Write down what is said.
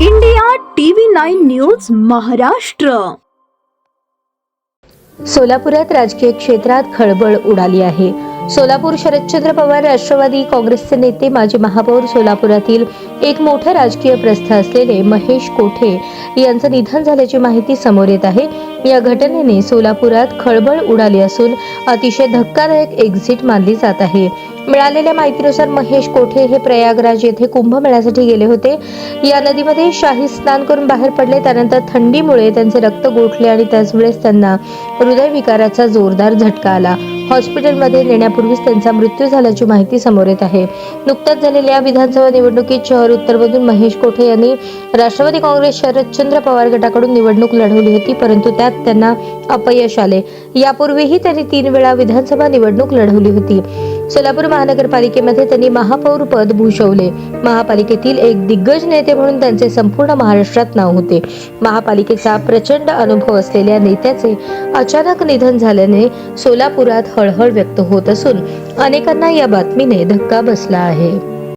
India TV nine news Maharashtra. सोलापुरात राजकीय क्षेत्रात खळबळ उडाली आहे. सोलापूर शरदचंद्र पवार राष्ट्रवादी काँग्रेसचे नेते माजी महापौर सोलापुरातील एक मोठं राजकीय प्रस्थ असलेले महेश कोठे यांचं निधन झाल्याची माहिती समोर येत आहे. या घटनेने सोलापुरात खळबळ उडाली असून अतिशय धक्कादायक एक्झिट मानली जात आहे. मिळालेल्या माहितीनुसार महेश कोठे हे प्रयागराज येथे कुंभमेळ्यासाठी गेले होते. या नदीमध्ये शाही स्नान करून बाहेर पडले त्यानंतर थंडीमुळे त्यांचे रक्त गोठले आणि त्याच वेळेस त्यांना हृदयविकाराचा जोरदार झटका आला. हॉस्पिटलमध्ये नेण्यापूर्वीच त्यांचा मृत्यू झाल्याची माहिती समोर येत आहे. नुकत्याच झालेल्या विधानसभा निवडणुकीत शहर उत्तरमधून महेश कोठे यांनी राष्ट्रवादी काँग्रेस शरदचंद्र पवार गटाकडून निवडणूक लढवली होती परंतु त्यात त्यांना अपयश आले. यापूर्वीही त्यांनी तीन वेळा विधानसभा निवडणूक लढवली होती. सोलापूर महानगरपालिकेमध्ये त्यांनी महापौर पद भूषवले. महापालिकेतील एक दिग्गज नेते म्हणून त्यांचे संपूर्ण महाराष्ट्रात नाव होते. महापालिकेचा प्रचंड अनुभव असलेल्या नेत्याचे अचानक निधन झाल्याने सोलापुरात हळहळ व्यक्त होत असून अनेकांना या बातमीने धक्का बसला आहे.